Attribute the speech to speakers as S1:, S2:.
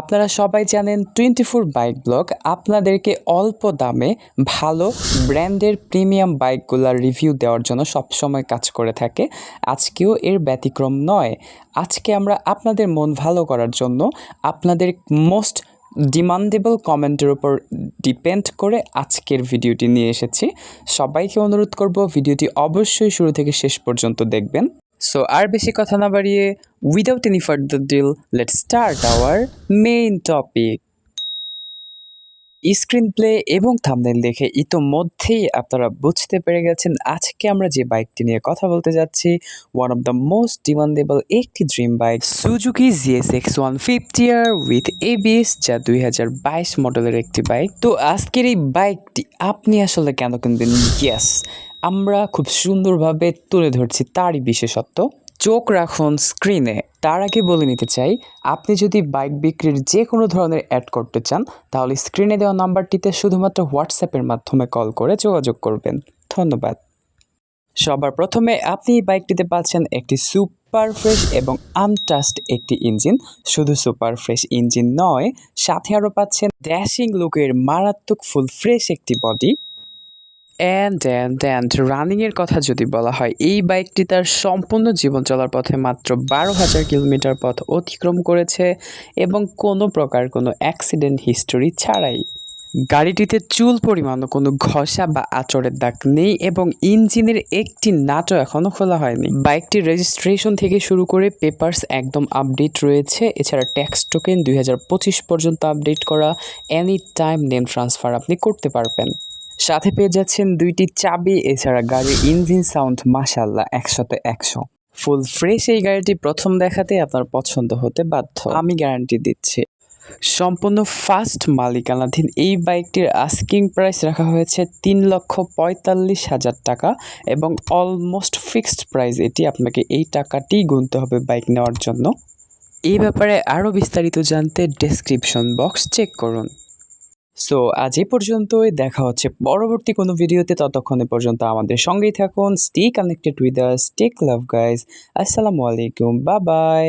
S1: আপনারা সবাই জানেন টোয়েন্টি ফোর বাইক ব্লগ। আপনাদেরকে অল্প দামে ভালো ব্র্যান্ডের প্রিমিয়াম বাইকগুলোর রিভিউ দেওয়ার জন্য সবসময় কাজ করে থাকে। আজকেও এর ব্যতিক্রম নয়। আজকে আমরা আপনাদের মন ভালো করার জন্য আপনাদের মোস্ট ডিমান্ডেবল কমেন্টের উপর ডিপেন্ড করে আজকের ভিডিওটি নিয়ে এসেছি। সবাইকে অনুরোধ করব ভিডিওটি অবশ্যই শুরু থেকে শেষ পর্যন্ত দেখবেন। সো আর বেশি কথা না বাড়িয়ে without any further delay let start our main topic screen play এবং থামনেল দেখে ইতোমধ্যেই আপনারা বুঝতে পেরে গেছেন আজকে আমরা যে বাইকটি নিয়ে কথা বলতে যাচ্ছি one of the most demandable একটি dream bike Suzuki GS X one fifty R with ABS যা দুই হাজার বাইশ মডেলের একটি বাইক তো আজকের এই বাইকটি আপনি আসলে কেন কিনবেন? ইয়েস আমরা খুব সুন্দরভাবে তুলে ধরছি তারই বিশেষত্ব। চোখ রাখুন স্ক্রিনে তার আগে বলে নিতে চাই, আপনি যদি বাইক বিক্রির যে কোনো ধরনের অ্যাড করতে চান, তাহলে স্ক্রিনে দেওয়া নাম্বারটিতে শুধুমাত্র হোয়াটসঅ্যাপের মাধ্যমে কল করে যোগাযোগ করবেন। ধন্যবাদ। সবার প্রথমে আপনি এই বাইকটিতে পাচ্ছেন একটি সুপার ফ্রেশ এবং আনটাস্ট একটি ইঞ্জিন শুধু সুপার ফ্রেশ ইঞ্জিন নয়, সাথে আরও পাচ্ছেন ড্যাশিং লুকের মারাত্মক ফুল ফ্রেশ একটি বডি অ্যান্ড অ্যান্ড অ্যান্ড রানিংয়ের কথা যদি বলা হয়, এই বাইকটি তার সম্পূর্ণ জীবন চলার পথে মাত্র বারো হাজার কিলোমিটার পথ অতিক্রম করেছে এবং কোনো প্রকার কোনো অ্যাক্সিডেন্ট হিস্টোরি ছাড়াই। গাড়িটিতে চুল পরিমাণও কোনো ঘষা বা আচরের দাগ নেই এবং ইঞ্জিনের একটি নাটও এখনও খোলা হয়নি। বাইকটির রেজিস্ট্রেশন থেকে শুরু করে পেপারস একদম আপডেট রয়েছে। এছাড়া ট্যাক্স টোকেন দুই হাজার পঁচিশ পর্যন্ত আপডেট করা এনি টাইম নেম ট্রান্সফার আপনি করতে পারবেন। সাথে পেয়ে যাচ্ছেন দুইটি চাবি, এছাড়া গাড়ির ইঞ্জিন সাউন্ড মাসাল্লাহ একশোতে একশো। ফুল ফ্রেশ এই গাড়িটি প্রথম দেখাতে আপনার পছন্দ হতে বাধ্য। আমি গ্যারান্টি দিচ্ছি। সম্পূর্ণ ফার্স্ট মালিকানাধীন এই বাইকটির আস্কিং প্রাইস রাখা হয়েছে তিন লক্ষ পঁয়তাল্লিশ হাজার টাকা এবং অলমোস্ট ফিক্সড প্রাইস এটি আপনাকে এই টাকাটি গুনতে হবে বাইক নেওয়ার জন্য। এই ব্যাপারে আরও বিস্তারিত জানতে ডেসক্রিপশন বক্স চেক করুন। সো আজ এই পর্যন্তই। দেখা হচ্ছে পরবর্তী কোনো ভিডিওতে। ততক্ষণে পর্যন্ত আমাদের সঙ্গেই থাকুন। Stay connected with us Tech Love guys আসসালামু আলাইকুম। বা বাই